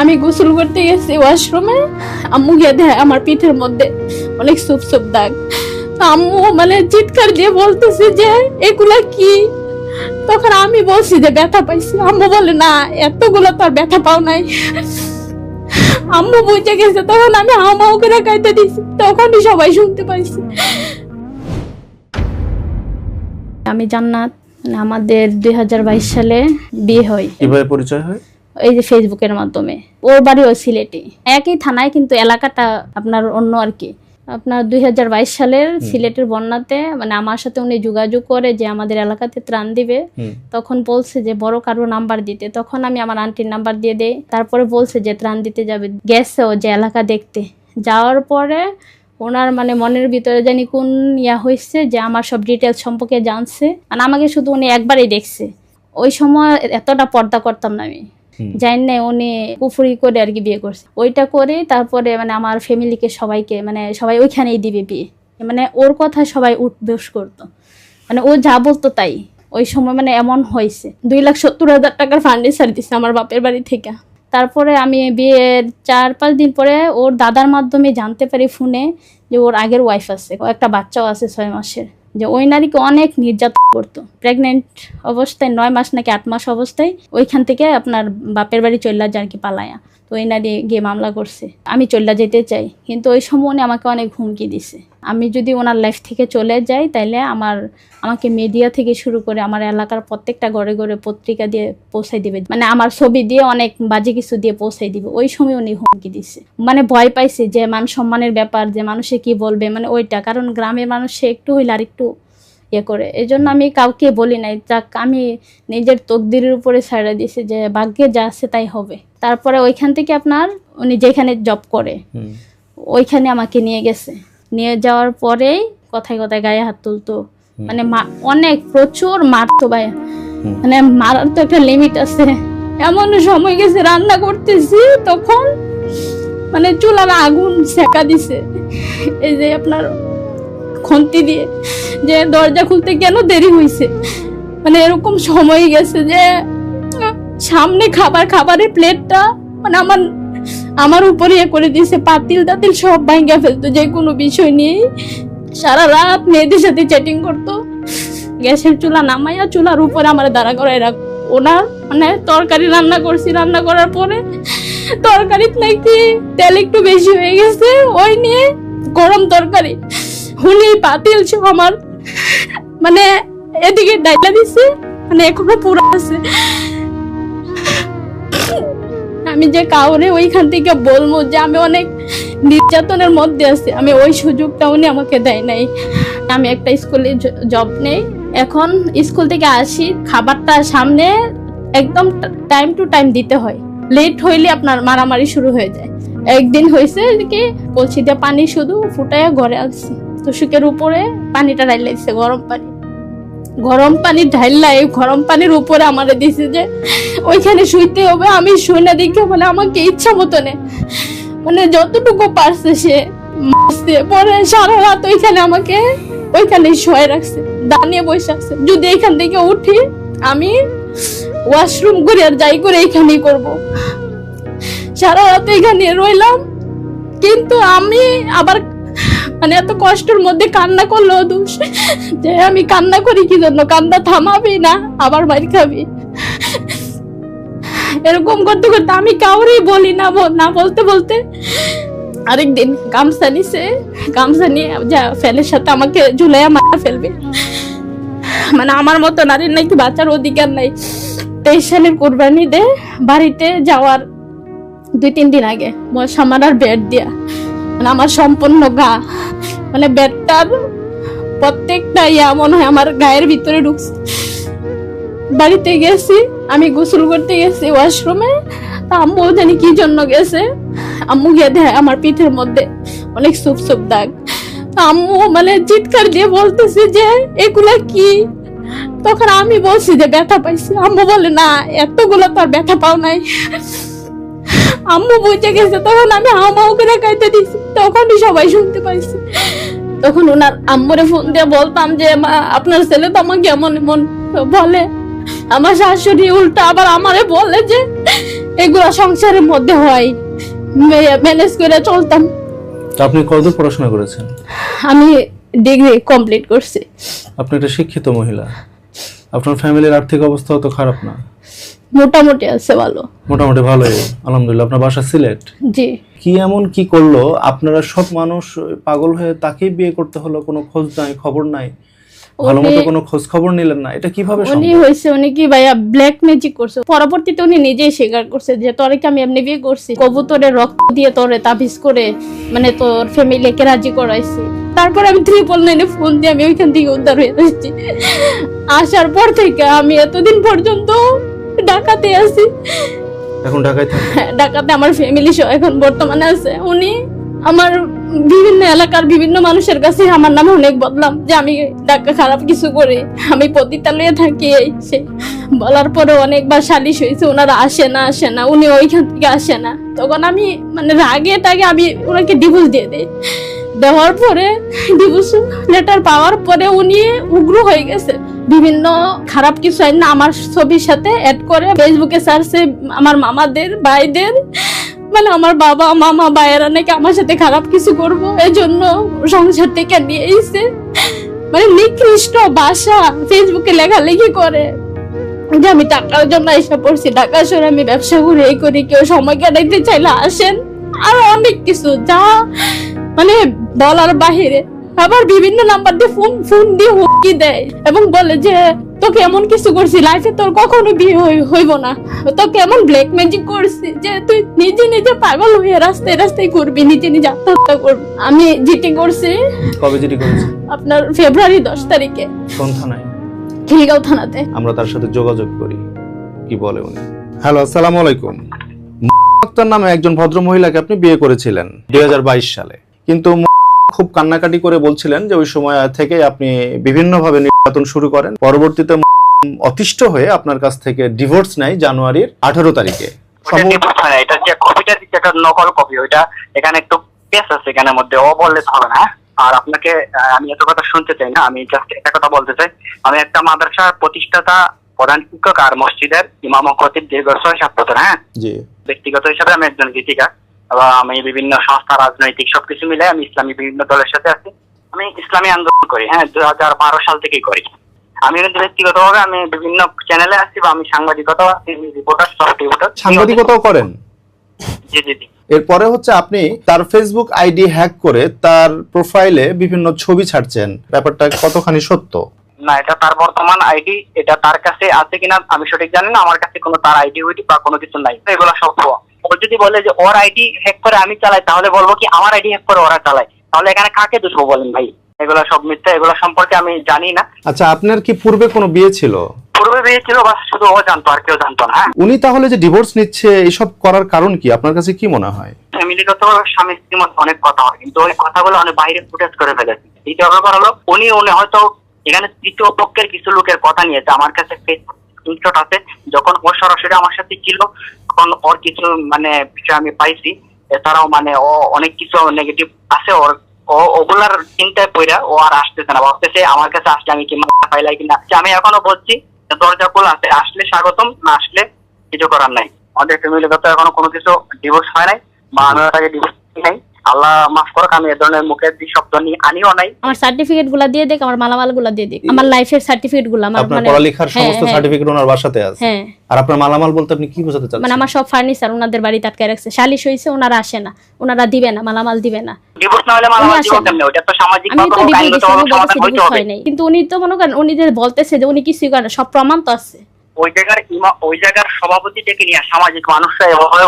আমি গোসল করতে গেছি ওয়াশরুমে। আম্মু গিয়ে দেয় আমার পিঠের মধ্যে অনেক সুপ সুপ দাগ। আম্মু মানে চিৎকার দিয়ে বলতেছে যে এগুলা কি? তখন আমি বলছি যে ব্যথা পাইছি। আম্মু বলে না এতগুলো তো আর ব্যথা পাও নাই। আম্মু বুঝে গেছে তখন আমি হামাও করে কাইতে দিছি। তখনই সবাই শুনতে পাইছি। আমি জান্নাত মানে আমাদের দুই হাজার বাইশ সালে বিয়ে হয়। কীভাবে পরিচয় হয়? এই যে ফেসবুকের মাধ্যমে। ওর বাড়িও সিলেটে। একই থানায় কিন্তু এলাকাটা আপনার অন্য আর কি। আপনার দুই হাজার বাইশ সালের সিলেটের বন্যাতে মানে আমার সাথে উনি যোগাযোগ করে যে আমাদের এলাকাতে ত্রাণ দিবে। তখন বলছে যে বড় কারও নাম্বার দিতে। তখন আমি আমার আন্টির নাম্বার দিয়ে দেই। তারপরে বলছে যে ত্রাণ দিতে যাবে। গেছে ও যে এলাকা দেখতে। যাওয়ার পরে ওনার মানে মনের ভিতরে জানি কোন ইয়া হয়েছে যে আমার সব ডিটেলস সম্পর্কে জানছে। আর আমাকে শুধু উনি একবারই দেখছে। ওই সময় এতটা পর্দা করতাম না আমি। জানি না, উনি কুফুরি করে আর কি বিয়ে করছে। ওইটা করে তারপরে মানে আমার ফ্যামিলিকে সবাইকে মানে সবাই ওইখানেই দিবে বিয়ে। মানে ওর কথা সবাই উঠবেশ করতো। মানে ও যা বলতো তাই। ওই সময় মানে এমন হয়েছে। দুই লাখ সত্তর হাজার টাকার ফান্ডিসার দিচ্ছে আমার বাপের বাড়ি থেকে। তারপরে আমি বিয়ের চার, পাঁচ দিন পরে ওর দাদার মাধ্যমে জানতে পারি ফোনে যে ওর আগের ওয়াইফ আছে। একটা বাচ্চাও আছে ছয় মাসের। যে ওই নারীকে অনেক নির্যাতন করতো। প্রেগনেন্ট অবস্থায় নয় মাস নাকি আট মাস অবস্থায় ওইখান থেকে আপনার বাপের বাড়ি চল্লা যার কি পালায়া। তো ওই নারী গিয়ে মামলা করছে। আমি চল্লা যেতে চাই, কিন্তু ওই সময় উনি আমাকে অনেক হুমকি দিছে। আমি যদি ওনার লাইফ থেকে চলে যাই, তাইলে আমার, আমাকে মিডিয়া থেকে শুরু করে আমার এলাকার প্রত্যেকটা ঘরে ঘরে পত্রিকা দিয়ে পৌঁছাই দিবে। মানে আমার ছবি দিয়ে অনেক বাজে কিছু দিয়ে পৌঁছাই দিবে। ওই সময় উনি হুমকি দিছে। মানে ভয় পাইছে যে মান সম্মানের ব্যাপার, যে মানুষে কি বলবে মানে ওইটা। কারণ গ্রামের মানুষে একটু হইলে আর একটু ইয়ে করে। এই জন্য আমি কাউকে বলি নাই যাক আমি নিজের তকদিরের উপরে ছাড়া দিয়েছি যে ভাগ্যে যা আছে তাই হবে। তারপরে ওইখান থেকে আপনার উনি যেখানে জব করে ওইখানে আমাকে নিয়ে গেছে। নিয়ে যাওয়ার পরেই কথায় কথায় গায়ে হাত তুলতো। মানে অনেক প্রচুর মারতো ভাই। মানে মারার তো একটা লিমিট আছে। এমন সময় গেছে রান্না করতেছি তখন মানে চুলার আগুন সেকা দিছে। এই যে আপনার খন্তি দিয়ে, যে দরজা খুলতে কেন দেরি হয়েছে মানে এরকম সময় গেছে যে, সামনে খাবার, খাবারের প্লেটটা মানে আমার আমার উপরে ইয়ে করে দিয়েছে, পাতিল টাতিল সব ভাঙ্গা ফেলতো, যে কোনো বিষয় নিয়েই। সারা রাত মেয়েদের সাথে চ্যাটিং করতো। গ্যাসের চুলা নামাইয়া চুলার উপরে আমার দাঁড়া করাই রাখ ওনার মানে তরকারি রান্না করছি, রান্না করার পরে তরকারি নাকি তেল একটু বেশি হয়ে গেছে, ওই নিয়ে গরম তরকারি। হুনি পাতিল সব আমার। মানে এদিকে ডাইলা দিছে মানে এখনও পুরো আছে। আমি যে কাউরে ওইখান থেকে বলব যে আমি অনেক নির্যাতনের মধ্যে আছি, আমি ওই সুযোগটা উনি আমাকে দেয় নাই। আমি একটা স্কুলে জব নেই। এখন স্কুল থেকে আসি, খাবারটা সামনে একদম টাইম টু টাইম দিতে হয়। লেট হইলে আপনার মারামারি শুরু হয়ে যায়। একদিন হয়েছে কি কলসি দিয়ে পানি শুধু ফুটাইয়া ঘরে আসছি তোষকের উপরে পানিটা ডাইলাইছে গরম পানি। গরম পানি ঢাইলা, এই গরম পানির উপরে আমারে দিছে যে, ওইখানে শুইতে হবে, আমি শুই না দেখে মানে আমাকে ইচ্ছা মতো নে মানে যতটুকু পারছে সে পরে সারা রাত ওইখানে আমাকে ওইখানে শুয়ে রাখছে, দাঁড়িয়ে বসে আছে। যদি এখান থেকে উঠি, আমি ওয়াশরুম করে আর যাই করে এইখানেই করব। সারা রাত এখানে রইলাম, কিন্তু আমি আবার মানে এত কষ্টের মধ্যে কান্না করল দোষ। যে আমি কান্না করি কি জন্য? কান্না থামাবি না, আবার মার খাবি। এরকম করতে করতে আমি কাউরেই বলি না না বলতে বলতে আরেকদিন গামছা নিছে গামছা নিয়ে যা ফেলের সাথে আমাকে ঝুলাইয়া মারা ফেলবে। মানে আমার মতো নারীর নাকি বাঁচার অধিকার নাই। তেইশ সালের কোরবানি দে, বাড়িতে যাওয়ার দুই তিন দিন আগে। আমার আর বেড দিয়া। আমার সম্পূর্ণ গা। মানে বেডটার প্রত্যেকটা ইয়া মনে হয় আমার গায়ের ভিতরে ঢুকছে। বাড়িতে গেছি, আমি গোসল করতে গেছি ওয়াশরুমে আম্মু জানি কি জন্য গেছে। আম্মু গিয়ে দেয় আমার পিঠের মধ্যে অনেক সুপ সুপ দাগ। আম্মু মানে চিৎকার দিয়ে বলতেছে যে, এগুলা কি? তখন আমি বলছি যে, ব্যথা পাইছি। আম্মু বলে, না, এতগুলো তো আর ব্যথা পাও নাই। আম্মু বুঝে গেছে তখন আমি হামাও করে খাইতে দিছি তখনই সবাই শুনতে পাইছি। তখন ওনার আম্মুরে ফোন দিয়ে বলতাম যে মা আপনার ছেলে তো আমাকে এমন এমন বলে। আমার শাশুড়ি উল্টা আবার আমারে বলে যে এগুলো সংসারের মধ্যে হয়। ম্যানেজ করে চলতাম। তো আপনি কতদূর পড়াশোনা করেছেন? আমি ডিগ্রি কমপ্লিট করছি। আপনি একটা শিক্ষিত মহিলা। আপনার ফ্যামিলির আর্থিক অবস্থাও তো খারাপ না। মোটামুটি আছে ভালো। মোটামুটি ভালোই আলহামদুলিল্লাহ। আপনার বাসা সিলেট? জি। কি এমন কি করল? আপনারা সব মানুষ পাগল হয়ে তাকেই বিয়ে করতে হলো? কোনো খোঁজ নাই খবর নাই? ভালো মতো কোনো খোঁজ খবর নিলেন না? এটা কীভাবে উনি হয়েছে উনি কি ভাইয়া ব্ল্যাক ম্যাজিক করছে? পরবর্তীতে উনি নিজেই স্বীকার করছে যে তোরে কি আমি এমনি বিয়ে করছি? কবুতরের রক্ত দিয়ে তোরে তাবিজ করে মানে তোর ফ্যামিলিকে রাজি করাইছি। তারপর আমি ত্রিপল নাইনে ফোন দিয়ে আমি ওইখান থেকে উদ্ধার হয়ে আসছি আসার পর থেকে আমি এতদিন পর্যন্ত ঢাকাতে আছি। এখন ঢাকায় হ্যাঁ, ঢাকাতে আমার ফ্যামিলি সহ এখন বর্তমানে আছে। উনি আমার বিভিন্ন এলাকার বিভিন্ন মানুষের কাছে আমার নাম অনেক বদলাম যে আমি ঢাকা খারাপ কিছু করি। আমি পতিতালয়ে থাকি এই সে। বলার পরে অনেকবার সালিশ হয়েছে ওনারা আসে না আসে না উনি ওইখান থেকে আসে না। তখন আমি মানে রাগে টাগে আমি ওনাকে ডিভোর্স দিয়ে দিই। দেওয়ার পরে ডিভোর্স লেটার পাওয়ার পরে উনি উগ্র হয়ে গেছে। বিভিন্ন খারাপ কিছু আইন আমার ছবির সাথে অ্যাড করে ফেসবুকে সার্চে আমার মামাদের, ভাইদের মানে আমার বাবা, মামা, ভাইয়েরা নাকি আমার সাথে খারাপ কিছু করব। এই জন্য সংসার থেকে নিয়ে এসে মানে নিকৃষ্ট ভাষা ফেসবুকে লেখালেখি করে। যে আমি টাকার জন্য এসে পড়ছি টাকা শহরে আমি ব্যবসা করে এই করি, কেউ সময় কাটাইতে চাইলে আসেন। আরও অনেক কিছু, যা মানে বলার বাহিরে আবার বিভিন্ন নাম্বার দিয়ে ফোন ফোন দিয়ে হুমকি দেয় এবং বলে যে তোকে এমন কিছু করছি লাইফে তোর কখনো বিয়ে হইব না। তোকে এমন ব্ল্যাক ম্যাজিক করছি যে তুই নিজে নিজে পাগল হয়ে রাস্তায় রাস্তায় করবি নিজে নিজে আত্মহত্যা করবি। আমি জিটি করছি কবে জিডি করেছেন আপনার ফেব্রুয়ারি দশ তারিখে। কোন থানায়? খিলগাঁও থানাতে। আমরা তার সাথে যোগাযোগ করি কি বলে উনি? হ্যালো আসসালামু আলাইকুম। আক্তার নামে একজন ভদ্র মহিলাকে আপনি বিয়ে করেছিলেন দুই হাজার বাইশ সালে। কিন্তু খুব কান্নাকাটি করে বলছিলেন যে ওই সময় থেকে আপনি বিভিন্নভাবে নির্যাতন শুরু করেন। পরবর্তীতে অতিষ্ঠ হয়ে আপনার কাছ থেকে ডিভোর্স নেয় জানুয়ারির আঠারো তারিখে। এটা যে কপিটা নকল কপি ওইটা এখানে একটু পেস আছে এখানের মধ্যে ও বললে হবে না হ্যাঁ? আর আপনাকে আমি এত কথা শুনতে চাই না আমি জাস্ট একটা কথা বলতে চাই। আমি একটা মাদ্রাসার প্রতিষ্ঠাতা প্রধান শিক্ষক আর মসজিদের ইমাম খতিব দীর্ঘ ছয় সাত বছর হ্যাঁ? ব্যক্তিগত হিসাবে আমি একজন গীতিকার। এবং আমি বিভিন্ন সংস্থা রাজনৈতিক সবকিছু মিলে আমি ইসলামী বিভিন্ন দলের সাথে আছি। আমি ইসলামী আন্দোলন করি হ্যাঁ দু হাজার বারো সাল থেকেই করি। আমি কিন্তু ব্যক্তিগতভাবে আমি বিভিন্ন চ্যানেলে আছি বা আমি সাংবাদিকতাও আছি রিপোর্টার সব রিপোর্টার সাংবাদিকতাও করেন? জি জি জি। এরপরে হচ্ছে আপনি তার ফেসবুক আইডি হ্যাক করে তার প্রোফাইলে বিভিন্ন ছবি ছাড়ছেন। ব্যাপারটা কতখানি সত্য? না এটা তার বর্তমান আইডি এটা তার কাছে আছে কিনা আমি সঠিক জানি না। আমার কাছে কোনো তার আইডি উইডি বা কোনো কিছু নাই। এগুলো সব। ও যদি বলে যে ওর আইডি হ্যাক করে আমি চালাই তাহলে বলব কি আমার আইডি হ্যাক করে ওরা চালায়। তাহলে এখানে কাকে দুষবো বলেন ভাই? এগুলো সব মিথ্যা এগুলো সম্পর্কে আমি জানি না। আচ্ছা আপনার কি পূর্বে কোনো বিয়ে ছিল? পূর্বে বিয়ে ছিল বা শুধু ও জানতো আর কেউ জানতো না হ্যাঁ। উনি তাহলে যে ডিভোর্স নিচ্ছে এসব করার কারণ কি? আপনার কাছে কি মনে হয়? ফ্যামিলিগত স্বামী স্ত্রীর মধ্যে অনেক কথা হয় কিন্তু ওই কথাগুলো অনেক বাইরে ফুটেজ করে ফেলেছে। দ্বিতীয় ব্যাপার হলো উনি উনি হয়তো এখানে তৃতীয় পক্ষের কিছু লোকের কথা নিয়েছে। আমার কাছে স্ক্রিনশট আছে যখন ও সরাসরি আমার সাথে ছিল তখন ওর কিছু মানে বিষয় আমি পাইছি। এছাড়াও মানে ও অনেক কিছু নেগেটিভ আছে ওর। ও ওগুলার চিন্তায় পড়া ও আর আসতেছে না। ভাবতেছে আমার কাছে আসলে আমি কি মাথা পাইলাই কিনা? আমি এখনও বলছি দরজা খোলা আছে আসলে স্বাগতম না আসলে কিছু করার নাই। আমাদের ফ্যামিলিগত এখনও কোনো কিছু ডিভোর্স হয় নাই বা আমি ডিভোর্স নাই আল্লাহ মাফ করুক আমি এ ধরনের শব্দ নিয়ে আনিও নাই। আমার সার্টিফিকেটগুলা দিয়ে দেখ আমার মালামালগুলা দিয়ে দেখ আমার লাইফের সার্টিফিকেটগুলা আমার মানে পড়ালেখার হ্যাঁ, সমস্ত হ্যাঁ, সার্টিফিকেট ওনার বাসাতে আছে। হ্যাঁ। আর আপনার মালামাল বলতে আপনি কি বোঝাতে মানে আমার সব ফার্নিচার ওনাদের বাড়িতে আটকায় রাখছে। সালিশ হয়েছে ওনারা আসে না। ওনারা দিবে না মালামাল দিবে না। ডিভোর্স না হলে মালামাল দিব কেমনে? ওটা তো সামাজিক আমি তো ডিভোর্স হোক, দিচ্ছি আইনগতভাবে আমি বলতেছি সমাধান ডিভোর্স হইতে হবে। হয় নাই। কিন্তু উনি তো মনে করেন উনি যে বলতেছে যে উনি করে সব প্রমাণ তো আছে। ওই জায়গার ইমা ওই জায়গার সভাপতি থেকে নিয়ে সামাজিক মানুষরা এভাবে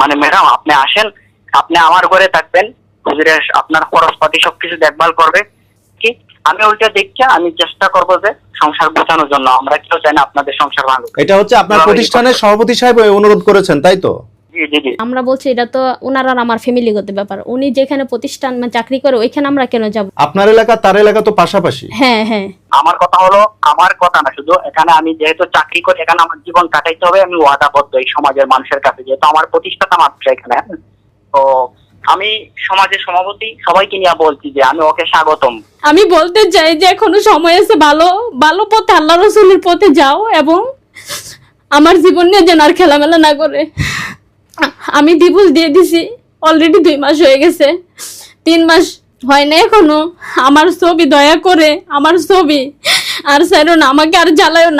মানে ম্যাডাম আপনি আসেন আপনি আমার ঘরে থাকবেন হুজুরে আপনার খরচপাতি সবকিছু দেখভাল করবে। কি? আমি ওইটা দেখছি আমি চেষ্টা করব যে সংসার গোছানোর জন্য। আমরা কেউ চাই না আপনাদের সংসার ভাঙুক। এটা হচ্ছে আপনার প্রতিষ্ঠানের সভাপতি সাহেব অনুরোধ করেছেন তাই তো? জি জি জি। আমরা বলছি এটা তো ওনার আর আমার ফ্যামিলিগত ব্যাপার। উনি যেখানে প্রতিষ্ঠান মানে চাকরি করে ওইখানে আমরা কেন যাব? আপনার এলাকা তার এলাকা তো পাশাপাশি। হ্যাঁ হ্যাঁ। আমার কথা হলো আমার কথা না শুধু এখানে আমি যেহেতু চাকরি করি এখানে আমার জীবন কাটাইতে হবে আমি ওয়াদাবদ্ধ এই সমাজের মানুষের কাছে। যেহেতু আমার প্রতিষ্ঠাতা মাত্র এখানে হ্যাঁ। তো আমি সমাজের সভাপতি, সবাইকে নিয়ে বলছি যে আমি ওকে স্বাগতম। আমি বলতে চাই যে এখনও সময় আছে, ভালো ভালো পথে, আল্লাহ রসুলের পথে যাও এবং আমার জীবন নিয়ে যেন আর খেলামেলা না করে। আমি ডিভোর্স দিয়ে দিছি অলরেডি দুই মাস হয়ে গেছে। তিন মাস হয় না এখনও। আমার ছবি দয়া করে, আমার ছবি। আর স্যার আমাকে আর জ্বালায় না।